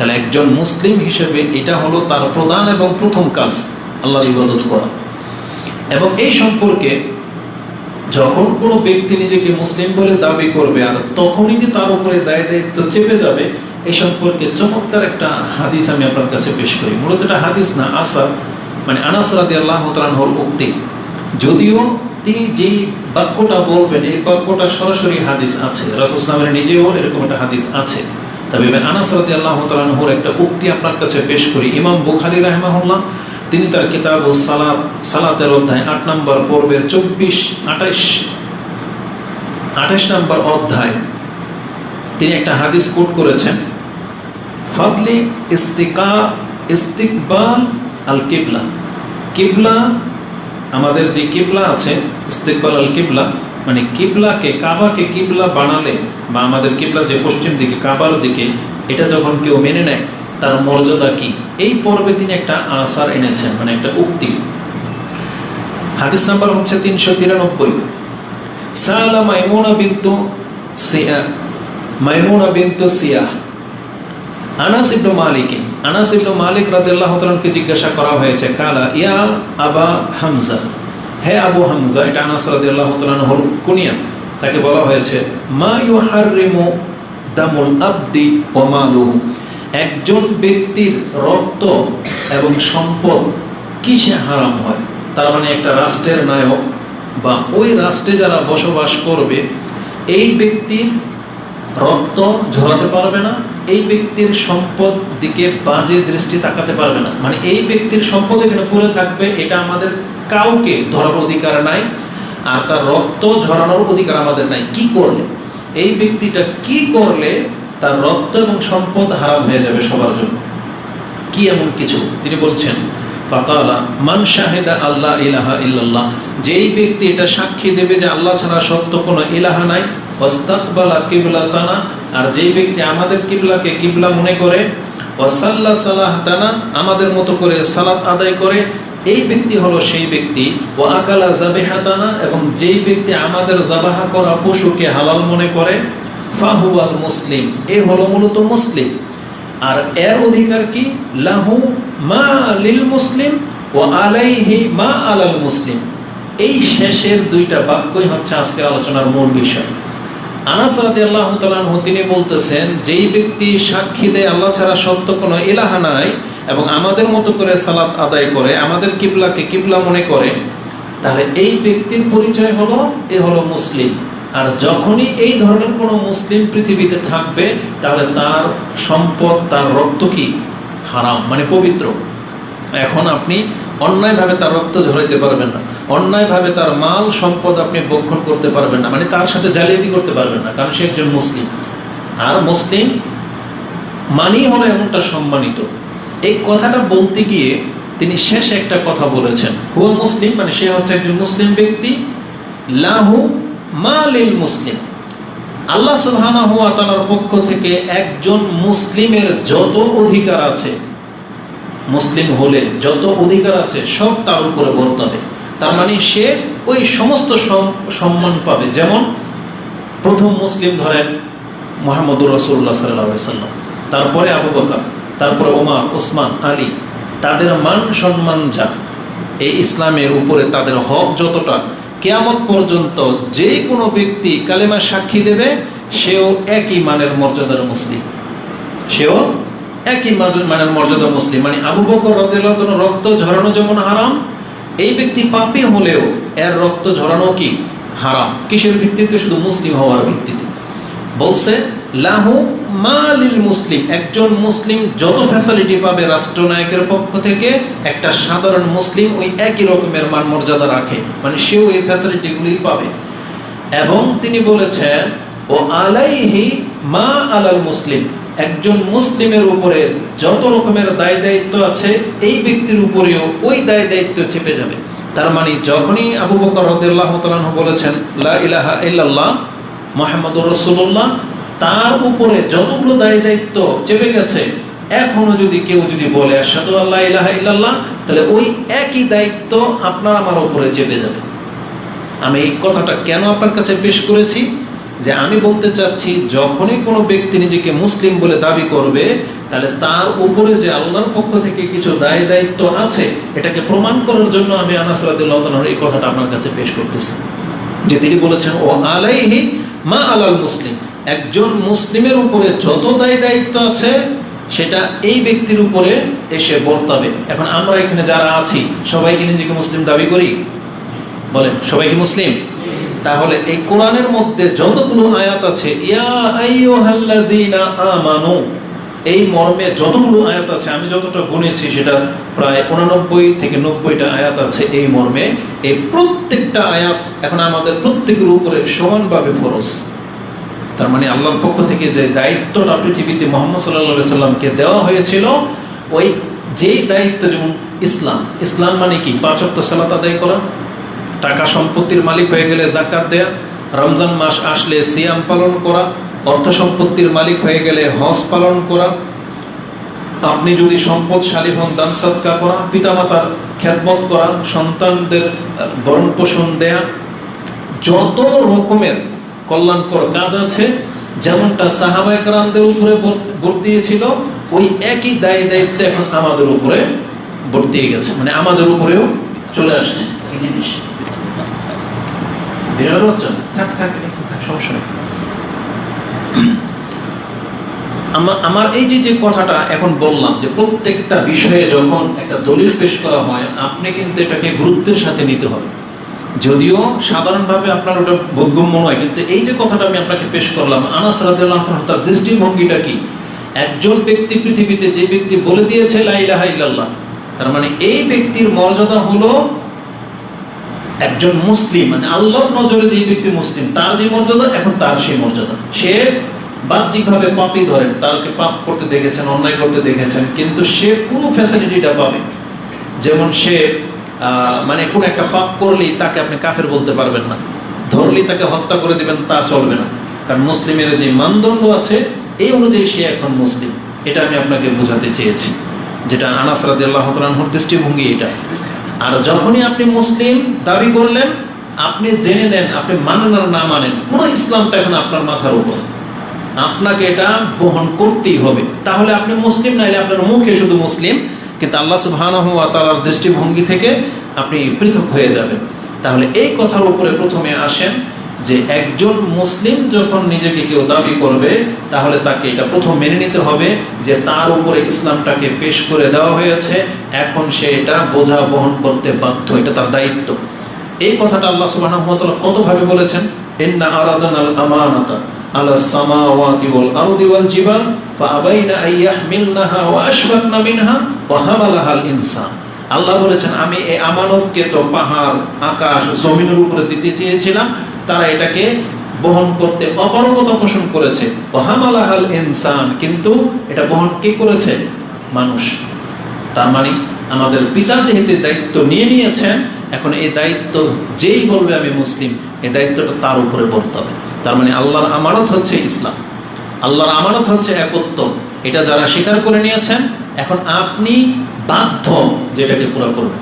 তাহলে একজন মুসলিম হিসেবে এটা হলো তার প্রধান এবং প্রথম কাজ, আল্লাহর ইবাদত করা। এবং এই সম্পর্কে যখন কোনো ব্যক্তি নিজেকে মুসলিম বলে দাবি করবে আর তখনই যে তার উপরে দায় দায়িত্ব চেপে যাবে, এই সম্পর্কে চমৎকার একটা হাদিস আমি আপনার কাছে পেশ করি। মূলত এটা হাদিস না আসা মানে আনাস রাদি আল্লাহ তালানহর উক্তি। যদিও তিনি যেই বাক্যটা বলবেন, এই বাক্যটা সরাসরি হাদিস আছে। রাসুসলামের নিজেও এরকম একটা হাদিস আছে। তবে আনাস রাদি আল্লাহ তালানহর একটা উক্তি আপনার কাছে পেশ করি। ইমাম বুখারি রাহমাহুল্লাহ, তিনি তার কিতাব ও সালাত, সালাতের অধ্যায় আট নম্বর পর্বের চব্বিশ, আঠাইশ আঠাইশ নম্বর অধ্যায়, তিনি একটা হাদিস কোট করেছেন, ফাদলি ইস্তিকা, ইস্তিকবাল আল কিবলা। কিবলা, আমাদের যে কিবলা আছে, ইস্তিকবাল আল কিবলা মানে কিবলাকে, কাবাকে কিবলা বানালে বা আমাদের কিবলা যে পশ্চিম দিকে, কাবার দিকে, এটা যখন কেউ মেনে নেয়, তার মর্যাদা কি? এই পর্বে তিনি একটা আসার এনেছেন মানে একটা উক্তি। হাদিস নাম্বার হচ্ছে তিনশো তিরানব্বই। সালা মাইমুনা বিন্তু সিয়া, মাইমুনা বিন্তু সিয়া। আনাস ইবনু মালিক, আনাস ইবনু মালিক রাদিয়াল্লাহু তাআলাকে জিজ্ঞাসা করা হয়েছে, কালা ইয়া আবা হামজা। হে আবু হামজা, এটা আনাস রাদিয়াল্লাহু তাআলার কুনিয়া। তাকে বলা হয়েছে, মা ইউহাররিমু দামুল আবদি ওয়া মালুহু। একজন ব্যক্তির রক্ত এবং সম্পদ কিসে হারাম হয়? তার মানে একটা রাষ্ট্রের নায়ক বা ওই রাষ্ট্রে যারা বসবাস করবে, এই ব্যক্তির রক্ত ঝরাতে পারবে না, এই ব্যক্তির সম্পদ দিকে বাজে দৃষ্টি তাকাতে পারবে না। মানে এই ব্যক্তির সম্পদ এখানে পড়ে থাকবে, এটা আমাদের কাউকে ধরার অধিকার নাই, আর তার রক্ত ঝরানোর অধিকার আমাদের নাই। কি করলে? এই ব্যক্তিটা কি করলে তার রক্ত এবং সম্পদ হারাম হয়ে যাবে সবার জন্য? কি এমন কিছু? তিনি বলছেন, ফাকালা মান শাহেদা আল্লাহ ইলাহা ইল্লাল্লাহ। যেই ব্যক্তি এটা সাক্ষী দেবে যে আল্লাহ ছাড়া সত্য কোনো ইলাহা নাই, ওয়াস্তাকবালা কিবলা তানা আর যেই ব্যক্তি আমাদের কিবলাকে কিবলা মনে করে, ওয়াসাল্লা সালাহ তানা আমাদের মতো করে সালাত আদায় করে এই ব্যক্তি হলো সেই ব্যক্তি। ও আকালা জাবেহাতানা এবং যেই ব্যক্তি আমাদের জাবাহা করা পশুকে হালাল মনে করে, ফাহুয়াল মুসলিম। এ হলো মূলত মুসলিম। আর এর অধিকার কি? লাহু মা লিল মুসলিম ও আলাইহি মা আলাল মুসলিম। এই শেষের দুইটা বাক্যই হচ্ছে আজকের আলোচনার মূল বিষয়। আনাস রাদিয়াল্লাহু তাআলা তিনি বলতেছেন, যেই ব্যক্তি সাক্ষী দেয়, আল্লাহ ছাড়া সত্য কোনো ইলাহা নাই এবং আমাদের মতো করে সালাত আদায় করে, আমাদের কিবলাকে কিবলা মনে করে, তাহলে এই ব্যক্তির পরিচয় হলো, এ হলো মুসলিম। আর যখনই এই ধরনের কোনো মুসলিম পৃথিবীতে থাকবে, তাহলে তার সম্পদ, তার রক্ত কি? হারাম মানে পবিত্র। এখন আপনি অন্যায়ভাবে তার রক্ত ঝরাইতে পারবেন না। অন্যায়ভাবে তার মাল, সম্পদ আপনি বক্ষণ করতে পারবেন না। মানে তার সাথে জালিয়াতি করতে পারবেন না, কারণ সে একজন মুসলিম। আর মুসলিম মানেই হলো এমনটা সম্মানিত। এই কথাটা বলতে গিয়ে তিনি শেষ একটা কথা বলেছেন। হুয়া মুসলিম মানে সে হচ্ছে একজন মুসলিম ব্যক্তি। লাহু মালিল মুসলিম। আল্লাহ সুবহানাহু হুয়া তাআলার পক্ষ থেকে একজন মুসলিমের যত অধিকার আছে, মুসলিম হলে যত অধিকার আছে, সব তার উপরে বর্তাবে। তার মানে সে ওই সমস্ত সম্মান পাবে। যেমন প্রথম মুসলিম ধরেন মোহাম্মদুর রসুল্লাহ সাল্লাহ সাল্লাম তারপরে আবু বকর। তারপরে ওমর ওসমান আলী, তাদের মান সম্মান যা, এই ইসলামের উপরে তাদের হক যতটা, কেয়ামত পর্যন্ত যে কোনো ব্যক্তি কালেমা সাক্ষী দেবে, সেও একই মানের মর্যাদার মুসলিম। সেও একই মানের মর্যাদা মুসলিম। মানে আবু বকর রদিল্লাহ রক্ত ঝরানো যেমন হারাম, এই ব্যক্তি পাপি হলেও এর রক্ত ঝরানো কি? হারাম। কিসের ভিত্তিতে? শুধু মুসলিম হওয়ার ভিত্তিতে। বলছে, লাহু মালিল মুসলিম, একজন মুসলিম যত ফ্যাসিলিটি পাবে রাষ্ট্রনায়কের পক্ষ থেকে, একটা সাধারণ মুসলিম ওই একই রকমের মান মর্যাদা রাখে। মানে সেও এই ফ্যাসিলিটিগুলি পাবে। এবং তিনি বলেছেন, ও আলাইহি মা আলাল মুসলিম একজন মুসলিমের উপরে যত রকমের দায় দায়িত্ব আছে, এই ব্যক্তির উপরেও ওই দায় দায়িত্ব চেপে যাবে। তার মানে যখনই আবু বকর রদুল্লাহ বলেছেন, লা ইলাহা ইল্লাল্লাহ, মোহাম্মদুর রসুল্লাহ তার উপরে যতগুলো দায় দায়িত্ব চেপে গেছে, এখনও যদি কেউ যদি বলে আল্লাহ ইলাহা ইল্লাল্লাহ তাহলে ওই একই দায়িত্ব আপনার আমার উপরে চেপে যাবে। আমি এই কথাটা কেন আপনার কাছে পেশ করেছি? যে আমি বলতে চাচ্ছি, যখনই কোনো ব্যক্তি নিজেকে মুসলিম বলে দাবি করবে, তাহলে তার উপরে যে আল্লাহর পক্ষ থেকে কিছু দায় দায়িত্ব আছে, এটাকে প্রমাণ করার জন্য আমি আনাস রাদিয়াল্লাহু তাআলার এই কথাটা আপনার কাছে পেশ করতেছি। যে তিনি বলেছেন, ও আলাইহি মা আলাল মুসলিম। একজন মুসলিমের উপরে যত দায় দায়িত্ব আছে, সেটা এই ব্যক্তির উপরে এসে বর্তাবে। এখন আমরা এখানে যারা আছি সবাইকে নিজেকে মুসলিম দাবি করি? বলেন, সবাই কি মুসলিম? তাহলে এই কোরআনের মধ্যে যতগুলো আয়াত আছে, ইয়া আইয়ুহাল্লাযীনা আমানু। এই মর্মে যতগুলো আয়াত আছে, আমি যতটা গুনেছি, সেটা প্রায় উনানব্বই থেকে নব্বইটা আয়াত আছে এই মর্মে। এই প্রত্যেকটা আয়াত এখন আমাদের প্রত্যেকের উপরে সমানভাবে ফরজ। তার মানে আল্লাহর পক্ষ থেকে যে দায়িত্বটা পৃথিবীতে মোহাম্মদ সাল্লাহ সাল্লামকে দেওয়া হয়েছিল, ওই যেই দায়িত্ব যেমন ইসলাম। ইসলাম মানে কি? পাঁচ সালাত আদায় করা, টাকা সম্পত্তির মালিক হয়ে গেলে জাকাত দেয়া, রমজান মাস আসলে সিয়াম পালন করা অর্থ সম্পত্তির মালিক হয়ে গেলে হজ পালন করা আপনি যদি সম্পদশালী হন দান সৎকার করা পিতামাতার খ্যাতমত করা সন্তানদের ভরণ পোষণ দেয়া যত রকমের কল্যাণকর কাজ আছে যেমনটা সাহাবাইকারদের উপরে বর্ত- বর্তিয়েছিল ওই একই দায় দায়িত্ব এখন আমাদের উপরে বর্তিয়ে গেছে মানে আমাদের উপরেও চলে আসছে। এই জিনিস? থাক থাক থাক সমস্যা নেই। আমার এই যে যে কথাটা এখন বললাম যে প্রত্যেকটা বিষয়ে যখন একটা দলিল পেশ করা হয়, আপনি কিন্তু এটাকে গুরুত্বের সাথে নিতে হবে। যদিও সাধারণভাবে আপনার ওটা বোধগম্য নয়, কিন্তু এই যে কথাটা আমি আপনাকে পেশ করলাম, আনাস রাদিয়াল্লাহু তার দৃষ্টিভঙ্গিটা কি? একজন ব্যক্তি পৃথিবীতে যে ব্যক্তি বলে দিয়েছে, লা ইলাহা ইল্লাল্লাহ তার মানে এই ব্যক্তির মর্যাদা হলো একজন মুসলিম মানে আল্লাহর নজরে যে ব্যক্তি মুসলিম, তার যে মর্যাদা, এখন তার সেই মর্যাদা। সে বাহ্যিকভাবে পাপই ধরেন তাকে পাপ করতে দেখেছেন, অন্যায় করতে দেখেছেন, কিন্তু সে পুরো ফ্যাসিলিটিটা পাবে। যেমন সে মানে কোন একটা পাপ করলেই তাকে আপনি কাফের বলতে পারবেন না। ধরলেই তাকে হত্যা করে দিবেন, তা চলবে না। কারণ মুসলিমের যে মানদণ্ড আছে, এই অনুযায়ী সে এখন মুসলিম। এটা আমি আপনাকে বোঝাতে চেয়েছি। যেটা আনাস রাদিয়াল্লাহু তাআলার দৃষ্টিভঙ্গি এটা। আর যখনই আপনি মুসলিম দাবি করলেন, আপনি জেনে নেন, আপনি মানেন আর না মানেন, পুরো ইসলামটা এখন আপনার মাথার উপর। আপনাকে এটা বহন করতেই হবে। তাহলে আপনি মুসলিম নাইলে আপনার মুখে শুধু মুসলিম, কিন্তু আল্লাহ তাআলার দৃষ্টিভঙ্গি থেকে আপনি পৃথক হয়ে যাবেন। তাহলে এই কথার উপরে প্রথমে আসেন যে একজন মুসলিম যখন নিজেকে কেউ দাবি করবে, তাহলে তাকে এটা প্রথম মেনে নিতে হবে যে তার উপরে ইসলামটাকে পেশ করে দেওয়া হয়েছে। এখন সে এটা বোঝা বহন করতে বাধ্য, এটা তার দায়িত্ব। এই কথাটা আল্লাহ ওয়া কতভাবে বলেছেন? আল্লাহ বলেছেন, আমি এই আমানতকে তো পাহাড়, আকাশ, জমিনের উপরে দিতে চেয়েছিলাম তারা এটাকে বহন করতে অপারগতা পোষণ করেছে। ওহামালাহাল ইনসান, কিন্তু এটা বহন কে করেছে? মানুষ। তার মানে আমাদের পিতা যেহেতু দায়িত্ব নিয়ে নিয়েছেন, এখন এই দায়িত্ব যেই বলবে আমি মুসলিম, এই দায়িত্বটা তার উপরে বর্তাবে তার মানে আল্লাহর আমানত হচ্ছে ইসলাম। আল্লাহর আমানত হচ্ছে একত্ব। এটা যারা স্বীকার করে নিয়েছেন, এখন আপনি বাধ্য যেটাকে পুরো করবেন।